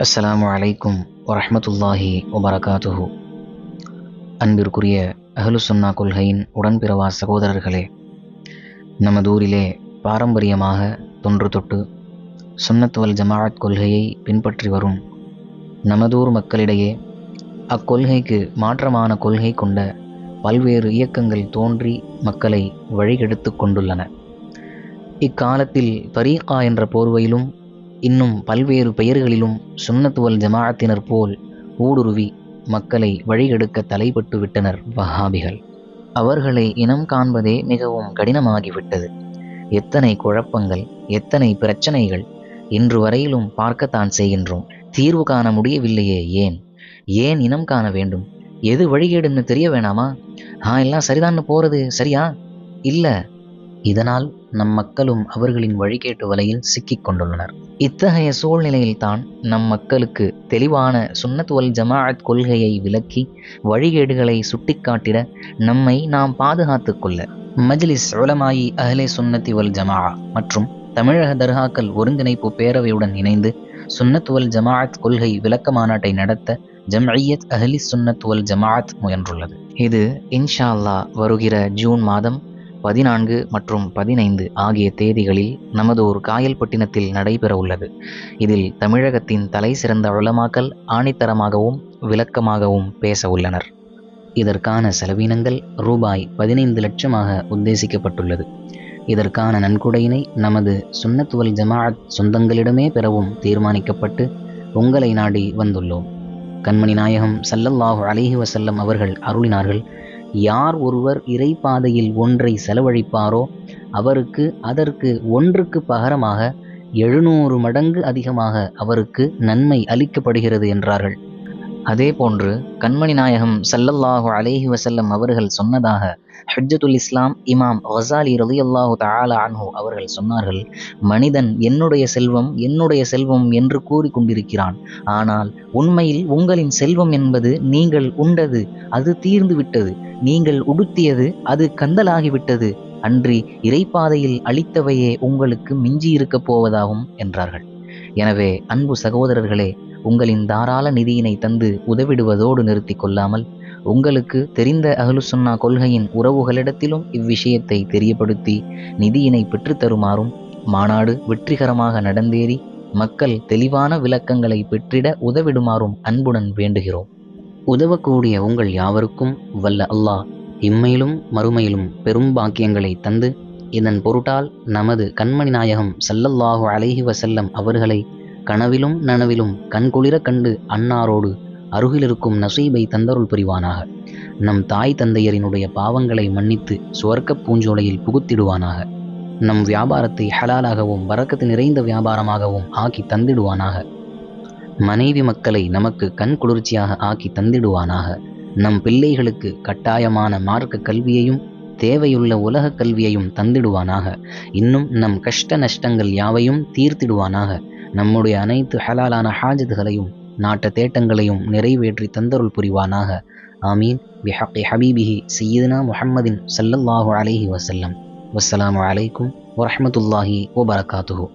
அஸ்ஸலாமு அலைக்கும் வரமத்துல்லாஹி வபரகாத்துஹு. அன்பிற்குரிய அஹ்லுசுன்னா கொள்கையின் உடன்பிறவா சகோதரர்களே நமதூரிலே பாரம்பரியமாக தொன்று தொட்டு சுன்னத்துவல் ஜமாஅத் கொள்கையை பின்பற்றி வரும் நமதூர் மக்களிடையே அக்கொள்கைக்கு மாற்றமான கொள்கை கொண்ட பல்வேறு இயக்கங்கள் தோன்றி மக்களை வழிகெடுத்து கொண்டுள்ளன. இக்காலத்தில் பரீகா என்ற போர்வையிலும் இன்னும் பல்வேறு பெயர்களிலும் சுன்னத்துவல் ஜமாஅத்தினர் போல் ஊடுருவி மக்களை வழிகெடுக்க தலைப்பட்டு விட்டனர் வஹாபிகள். அவர்களை இனம் காண்பதே மிகவும் கடினமாகிவிட்டது. எத்தனை குழப்பங்கள் எத்தனை பிரச்சனைகள் இன்று வரையிலும் பார்க்கத்தான் செய்கின்றோம். தீர்வு காண முடியவில்லையே ஏன்? ஏன் இனம் காண வேண்டும்? எது வழிகேடுன்னு தெரிய வேணாமா? ஆ எல்லாம் சரிதான்னு போறது சரியா? இல்லை இதனால் நம் மக்களும் அவர்களின் வழிகேட்டு வலையில் சிக்கிக் கொண்டுள்ளனர். இத்தகைய சூழ்நிலையில்தான் நம் மக்களுக்கு தெளிவான சுன்னத்துவல் ஜமாஅத் கொள்கையை விளக்கி வழிகேடுகளை சுட்டிக்காட்டிட நம்மை நாம் பாதுகாத்து கொள்ள மஜ்லிஸ் உலமாயி அஹ்லே சுன்னத்தி வல் ஜமா மற்றும் தமிழக தர்காக்கள் ஒருங்கிணைப்பு பேரவையுடன் இணைந்து சுன்னத்துவல் ஜமாஅத் கொள்கை விளக்க மாநாட்டை நடத்த ஜம்ஐயத் அஹ்லி சுன்னத் வல் ஜமாஅத் முயன்றுள்ளது. இது இன்ஷா அல்லாஹ் வருகிற ஜூன் மாதம் பதினான்கு மற்றும் பதினைந்து ஆகிய தேதிகளில் நமதூர் காயல்பட்டினத்தில் நடைபெற உள்ளது. இதில் தமிழகத்தின் தலை சிறந்த வளமாக்கல் ஆணித்தரமாகவும் விளக்கமாகவும் பேச உள்ளனர். இதற்கான செலவினங்கள் ரூபாய் பதினைந்து லட்சமாக உத்தேசிக்கப்பட்டுள்ளது. இதற்கான நன்கொடையினை நமது சுன்னத்துவல் ஜமாஅத் சொந்தங்களிடமே பெறவும் தீர்மானிக்கப்பட்டு உங்களை நாடி வந்துள்ளோம். கண்மணி நாயகம் சல்லல்லாஹு அலிஹி வசல்லம் அவர்கள் அருளினார்கள் யார் ஒருவர் இறைப்பாதையில் ஒன்றை செலவழிப்பாரோ அவருக்கு அதற்கு ஒன்றுக்கு பகரமாக எழுநூறு மடங்கு அதிகமாக அவருக்கு நன்மை அளிக்கப்படுகிறது என்றார்கள். அதே போன்று கண்மணி நாயகம் சல்லல்லாஹு அலேஹி வசல்லம் அவர்கள் சொன்னதாக ஹஜ்ஜத்துல் இஸ்லாம் இமாம் ஹசாலி ரலியல்லாஹு தஆலா அன்ஹு அவர்கள் சொன்னார்கள் மனிதன் என்னுடைய செல்வம் என்னுடைய செல்வம் என்று கூறிக்கொண்டிருக்கிறான் ஆனால் உண்மையில் உங்களின் செல்வம் என்பது நீங்கள் உண்டது அது தீர்ந்து விட்டது நீங்கள் உடுத்தியது அது கந்தலாகிவிட்டது. அன்றி இறைப்பாதையில் அளித்தவையே உங்களுக்கு மிஞ்சியிருக்கப் போவதாகும் என்றார்கள். எனவே அன்பு சகோதரர்களே உங்களின் தாராள நிதியினை தந்து உதவிடுவதோடு நிறுத்தி கொள்ளாமல் உங்களுக்கு தெரிந்த அகலுசுன்னா கொள்கையின் உறவுகளிடத்திலும் இவ்விஷயத்தை தெரியப்படுத்தி நிதியினை பெற்றுத்தருமாறும் மாநாடு வெற்றிகரமாக நடந்தேறி மக்கள் தெளிவான விளக்கங்களை பெற்றிட உதவிடுமாறும் அன்புடன் வேண்டுகிறோம். உதவக்கூடிய உங்கள் யாவருக்கும் வல்ல அல்லாஹ் இம்மையிலும் மறுமையிலும் பெரும் பாக்கியங்களை தந்து இதன் பொருட்டால் நமது கண்மணி நாயகம் சல்லல்லாஹு அலைஹி வசல்லம் அவர்களை கனவிலும் நனவிலும் கண்குளிர கண்டு அன்னாரோடு அருகிலிருக்கும் நசீபை தந்தருள் புரிவானாக. நம் தாய் தந்தையரினுடைய பாவங்களை மன்னித்து சுவர்க்க பூஞ்சோலையில் புகுத்திடுவானாக. நம் வியாபாரத்தை ஹலாலாகவும் வரக்கத்து நிறைந்த வியாபாரமாகவும் ஆக்கி தந்திடுவானாக. மனைவி மக்களை நமக்கு கண் குளிர்ச்சியாக ஆக்கி தந்திடுவானாக. நம் பிள்ளைகளுக்கு கட்டாயமான மார்க்க கல்வியையும் தேவையுள்ள உலக கல்வியையும் தந்திடுவானாக. இன்னும் நம் கஷ்ட நஷ்டங்கள் யாவையும் தீர்த்திடுவானாக. நம்முடைய அனைத்து ஹலாலான ஹாஜதுகளையும் நாட்ட தேட்டங்களையும் நிறைவேற்றி தந்தருள் புரிவானாக. ஆமீன். பிஹக்கி ஹபீபிஹி சையீதுனா முஹம்மதின் சல்லல்லாஹு அலைஹி வசல்லம் வஸ்ஸலாமு அலைக்கும் வரஹமத்துல்லாஹி வபரகாத்துஹு.